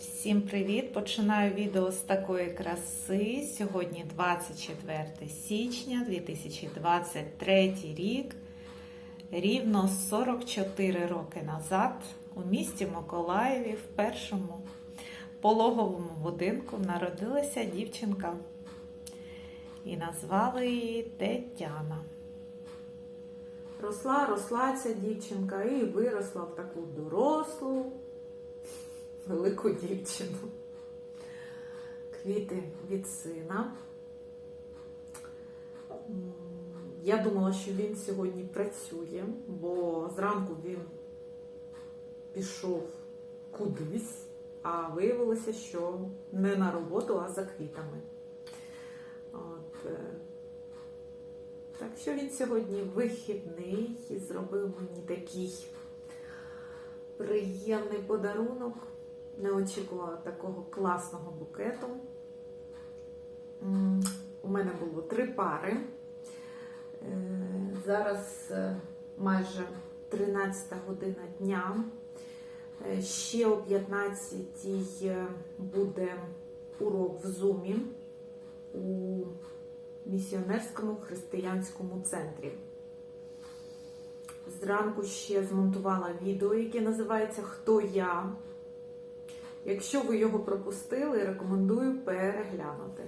Всім привіт! Починаю відео з такої краси. Сьогодні 24 січня 2023 рік. Рівно 44 роки назад у місті Миколаєві в першому пологовому будинку народилася дівчинка. І назвали її Тетяна. Росла, росла ця дівчинка і виросла в таку дорослу, велику дівчину. Квіти від сина. Я думала, що він сьогодні працює, бо зранку він пішов кудись, а виявилося, що не на роботу, а за квітами. От, е, так що він сьогодні вихідний і зробив мені такий приємний подарунок. Не очікувала такого класного букету. У мене було три пари. Е, Зараз е, майже 13 година дня. Е, Ще о 15 е, буде урок в Зумі у місіонерському християнському центрі. Зранку ще змонтувала відео, яке називається Хто я. Якщо ви його пропустили, рекомендую переглянути.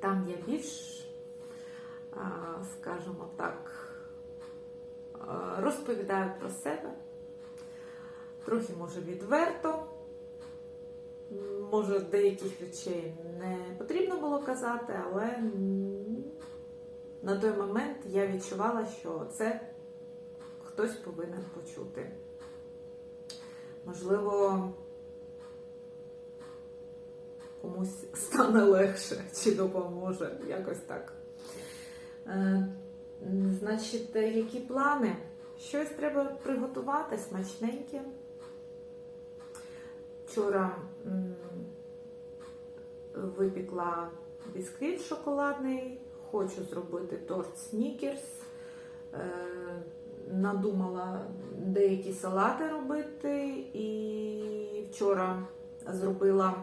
Там я більш, скажімо так, розповідаю про себе. Трохи, може, відверто. Може, деяких речей не потрібно було казати, але на той момент я відчувала, що це хтось повинен почути. Можливо, комусь стане легше чи допоможе, якось так. Е, Значить, які плани? Щось треба приготувати смачненьке. Вчора випікла бісквіт шоколадний, хочу зробити торт снікерс. Надумала деякі салати робити, і вчора зробила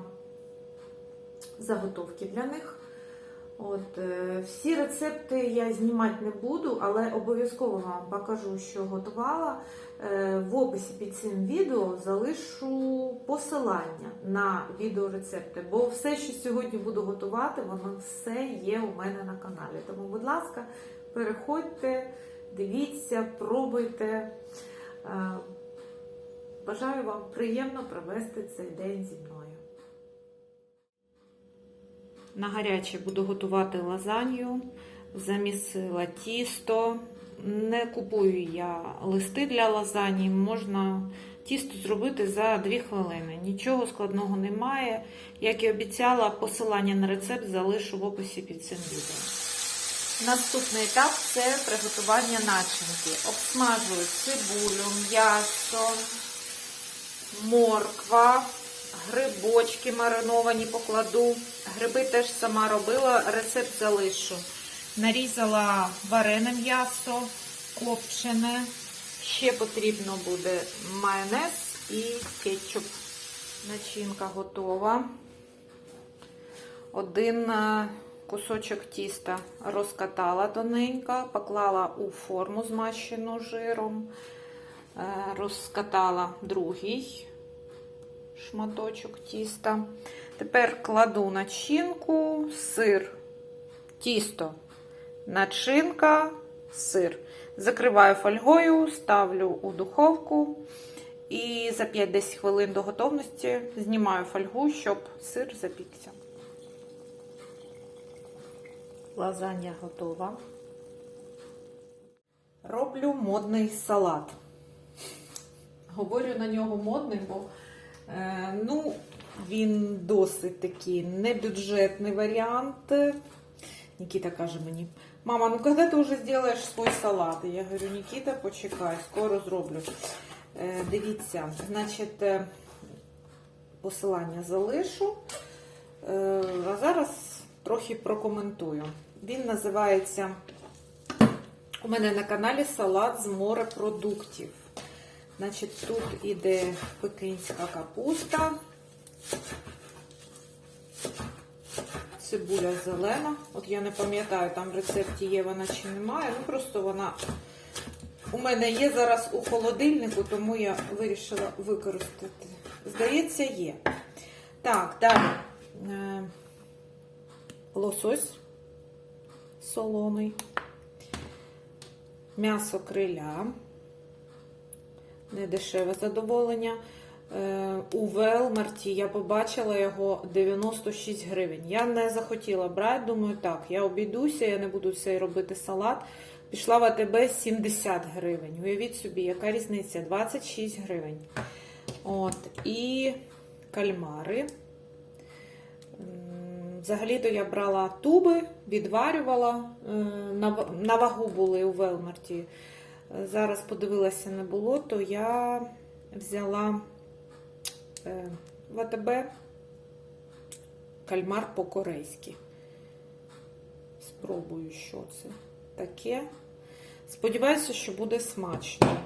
заготовки для них. От, е, всі рецепти я знімати не буду, але обов'язково вам покажу, що готувала. Е, в описі під цим відео залишу посилання на відеорецепти, бо все, що сьогодні буду готувати, воно все є у мене на каналі. Тому, будь ласка, переходьте, дивіться, пробуйте. Е, Бажаю вам приємно провести цей день зі мною. На гаряче буду готувати лазанью, замісила тісто. Не купую я листи для лазані, можна тісто зробити за 2 хвилини. Нічого складного немає. Як і обіцяла, посилання на рецепт залишу в описі під цим відео. Наступний етап це приготування начинки. Обсмажую цибулю, м'ясо, морква, грибочки мариновані покладу. Гриби теж сама робила, рецепт залишу. Нарізала варене м'ясо, копчене. Ще потрібно буде майонез і кетчуп. Начинка готова. Один е, кусочок тіста розкатала тоненько, поклала у форму змащену жиром, Е, розкатала другий шматочок тіста. Тепер кладу начинку, сир, тісто, начинка, сир. Закриваю фольгою, ставлю у духовку і за 5-10 хвилин до готовності знімаю фольгу, щоб сир запікся. Лазанья готова. Роблю модний салат. Говорю на нього модний, бо е, ну, він досить такий небюджетний варіант. Нікіта каже мені, мама, ну коли ти вже зробиш свій салат? Я говорю, Нікіта, почекай, скоро зроблю. Е, дивіться, значить, е, посилання залишу. Е, а зараз трохи прокоментую. Він називається у мене на каналі салат з морепродуктів. Значить, тут іде пекинська капуста, цибуля зелена. От я не пам'ятаю, там в рецепті є вона чи немає. Ну просто вона у мене є зараз у холодильнику, тому я вирішила використати. Здається, є. Так, далі. Е, Лосось солоний, м'ясо криля, недешеве задоволення. Е, У Велмарті я побачила його 96 гривень. Я не захотіла брати, думаю, так, я обійдуся, я не буду цей робити салат. Пішла в АТБ 70 гривень. Уявіть собі, яка різниця? 26 гривень. От, і кальмари. Взагалі-то я брала туби, відварювала, е, на вагу були у Велмарті. Е, Зараз подивилася, не було, то я взяла е, в АТБ кальмар по-корейськи. Спробую, що це таке. Сподіваюся, що буде смачно.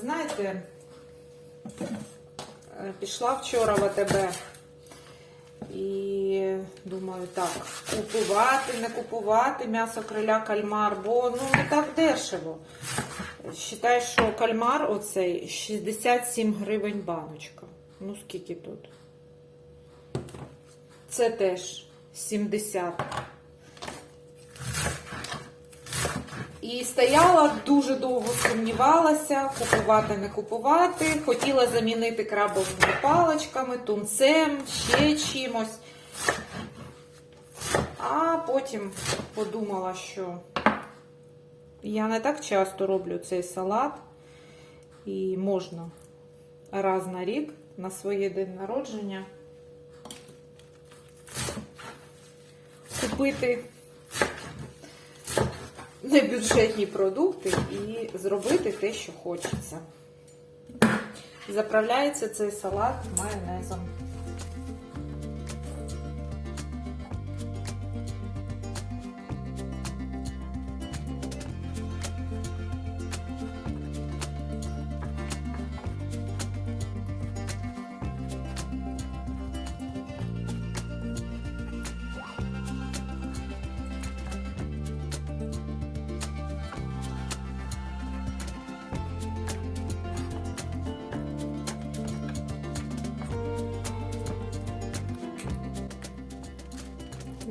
Знаєте, пішла вчора в АТБ думаю, так, купувати, не купувати м'ясо криля кальмар, бо ну не так дешево. Считай, що кальмар оцей 67 гривень баночка. Ну скільки тут? Це теж 70. І стояла дуже довго сумнівалася, купувати, не купувати. Хотіла замінити крабовими паличками, тунцем, ще чимось. А потім подумала, що я не так часто роблю цей салат, і можна раз на рік на своє день народження купити небюджетні продукти і зробити те, що хочеться. Заправляється цей салат майонезом.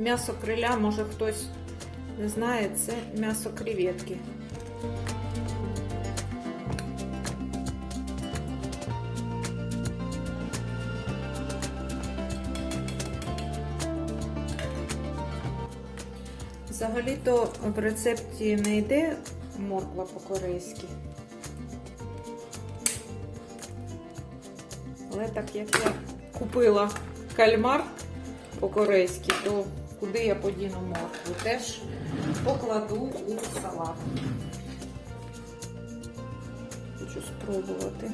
М'ясо криля, може хтось не знає, це м'ясо креветки. Взагалі-то в рецепті не йде морква по-корейськи. Але так як я купила кальмар по-корейськи, то куди я подіну моркву? Теж покладу у салат. Хочу спробувати.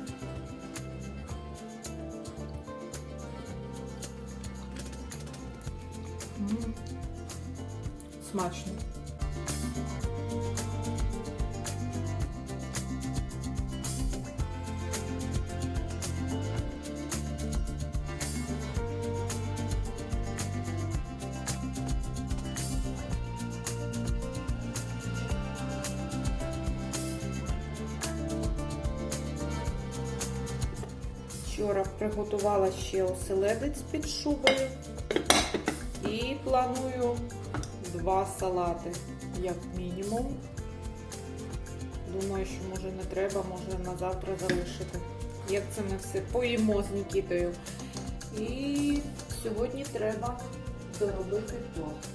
Смачно. Вчора приготувала ще оселедець під шубою і планую два салати, як мінімум. Думаю, що може не треба, може на завтра залишити. Як це ми все поїмо з Нікітою. І сьогодні треба доробити торт.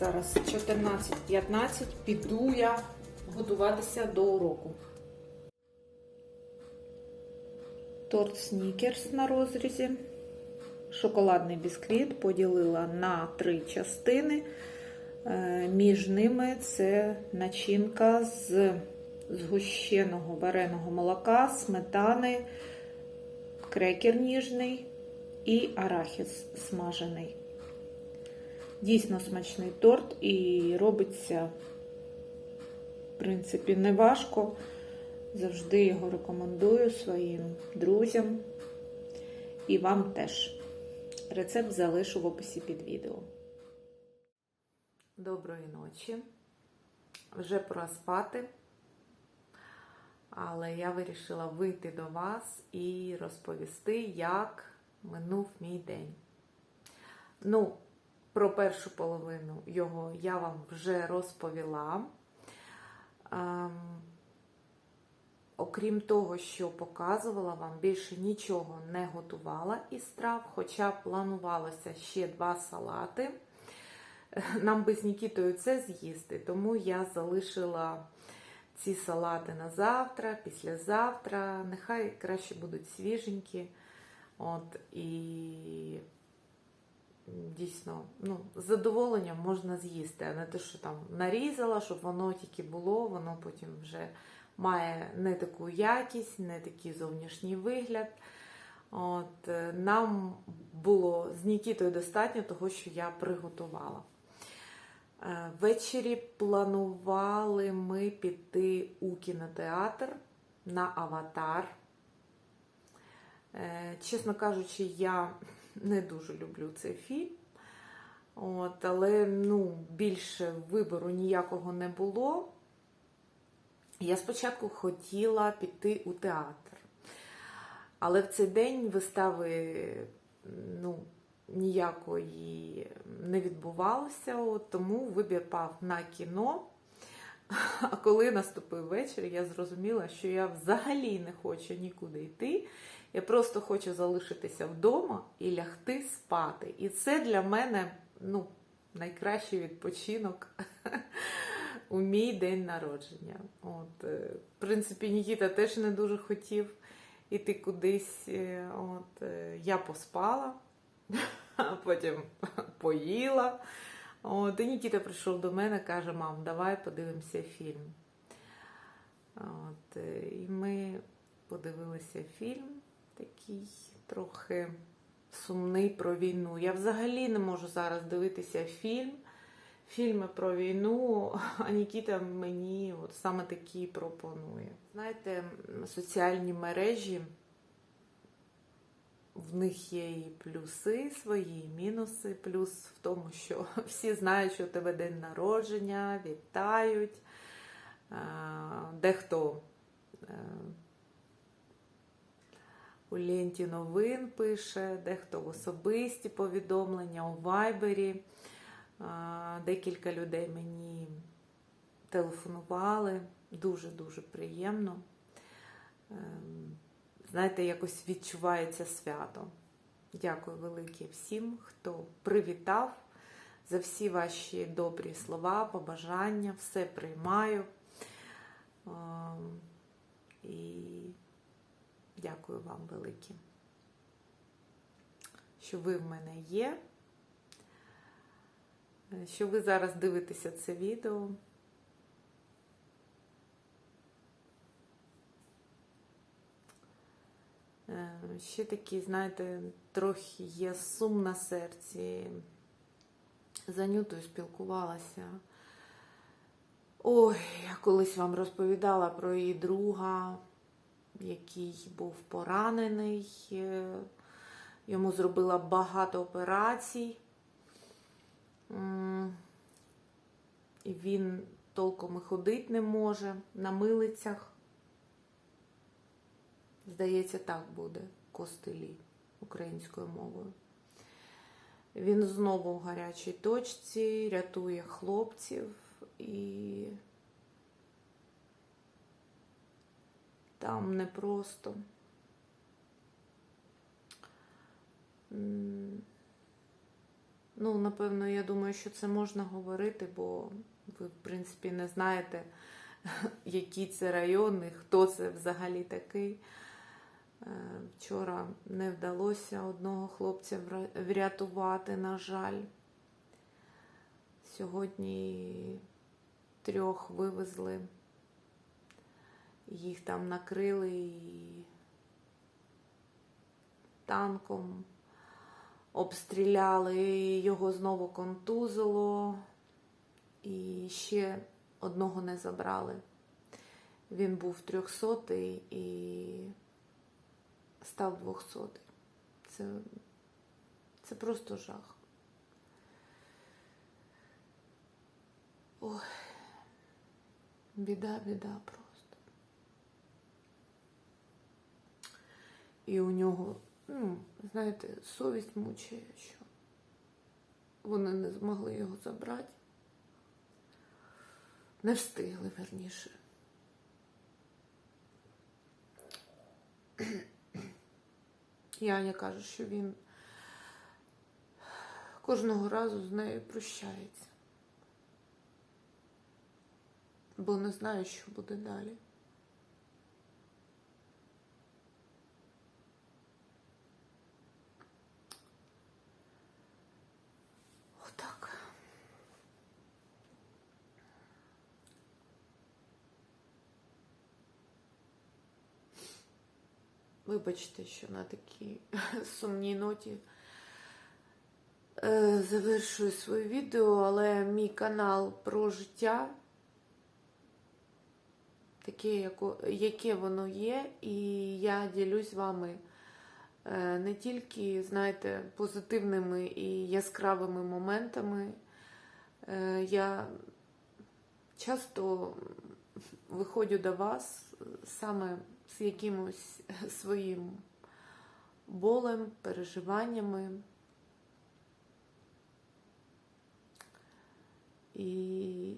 Зараз 14.15 піду я готуватися до уроку. Торт Снікерс на розрізі. Шоколадний бісквіт поділила на три частини. Е, Між ними це начинка з згущеного вареного молока, сметани, крекер ніжний і арахіс смажений. Дійсно смачний торт і робиться, в принципі, не важко. Завжди його рекомендую своїм друзям і вам теж. Рецепт залишу в описі під відео. Доброї ночі. Вже пора спати. Але я вирішила вийти до вас і розповісти, як минув мій день. Ну, про першу половину його я вам вже розповіла. Окрім того, що показувала вам, більше нічого не готувала із страв, хоча планувалося ще два салати. Нам би з Нікітою це з'їсти, тому я залишила ці салати на завтра, післязавтра. Нехай краще будуть свіженькі. От, і дійсно, ну, з задоволенням можна з'їсти, а не те, що там нарізала, щоб воно тільки було, воно потім вже має не таку якість, не такий зовнішній вигляд. От, е, Нам було з Нікітою достатньо того, що я приготувала. Е, Ввечері планували ми піти у кінотеатр на аватар. Е, Чесно кажучи, я не дуже люблю цей фільм. От, але ну, більше вибору ніякого не було. Я спочатку хотіла піти у театр. Але в цей день вистави ну, ніякої не відбувалося, тому вибір пав на кіно. А коли наступив вечір, я зрозуміла, що я взагалі не хочу нікуди йти. Я просто хочу залишитися вдома і лягти спати. І це для мене ну, найкращий відпочинок у мій день народження. От, е, В принципі, Нікіта теж не дуже хотів іти кудись. е, От, е, Я поспала, а потім поїла. От, і Нікіта прийшов до мене каже: мам, давай подивимося фільм. От, І ми подивилися фільм такий трохи сумний про війну. Я взагалі не можу зараз дивитися фільм, фільми про війну, а Нікіта мені от саме такі пропонує. Знаєте, соціальні мережі. В них є і плюси свої, і мінуси. Плюс в тому, що всі знають, що у тебе день народження, вітають. Дехто е, у ленті новин пише, дехто в особисті повідомлення у вайбері. Декілька людей мені телефонували. Дуже-дуже приємно. Ем, Знаєте, якось відчувається свято. Дякую велике всім, хто привітав за всі ваші добрі слова, побажання, все приймаю. Ем, І дякую вам велике, що ви в мене є, що ви зараз дивитеся це відео. Е, Ще такі, знаєте, трохи є сум на серці. За Нютою спілкувалася. Ой, я колись вам розповідала про її друга, який був поранений. Е, Йому зробила багато операцій. І він толком і ходити не може на милицях. Здається, так буде костелі українською мовою. Він знову в гарячій точці, рятує хлопців і там непросто. Ну, напевно, я думаю, що це можна говорити, бо ви, в принципі, не знаєте, який це район і хто це взагалі такий. Е, Вчора не вдалося одного хлопця врятувати, на жаль. Сьогодні трьох вивезли, їх там накрили і танком, обстріляли, його знову контузило, і ще одного не забрали. він був 300 і став 200. Це, це просто жах. Ой, біда, біда просто. І у нього, ну, знаєте, совість мучає, що вони не змогли його забрати. Не встигли, верніше. Яня каже, що він кожного разу з нею прощається. Бо не знає, що буде далі. Вибачте, що на такій сумній ноті е, завершую своє відео, але мій канал про життя, таке, яке воно є, і я ділюсь вами е, не тільки, знаєте, позитивними і яскравими моментами. Е, Я часто виходжу до вас саме з якимось своїм болем, переживаннями. І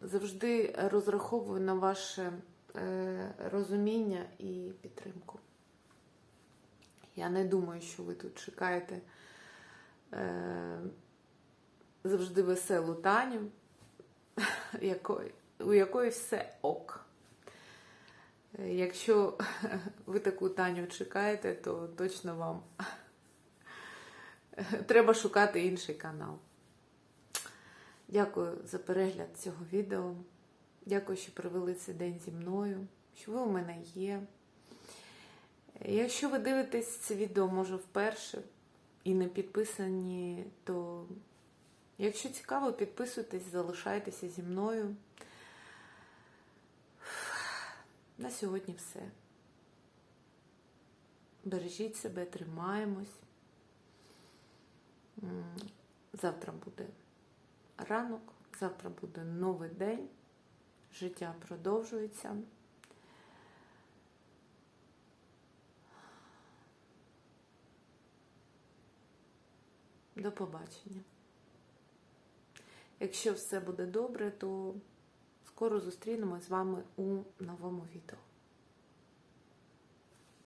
завжди розраховую на ваше е, розуміння і підтримку. Я не думаю, що ви тут чекаєте е, завжди веселу Таню, у якої все ок. Якщо ви таку Таню чекаєте, то точно вам треба шукати інший канал. Дякую за перегляд цього відео. Дякую, що провели цей день зі мною, що ви у мене є. Якщо ви дивитесь це відео, може, вперше і не підписані, то якщо цікаво, підписуйтесь, залишайтеся зі мною. На сьогодні все. Бережіть себе, тримаємось. Завтра буде ранок, завтра буде новий день. Життя продовжується. До побачення. Якщо все буде добре, то скоро зустрінемось з вами у новому відео.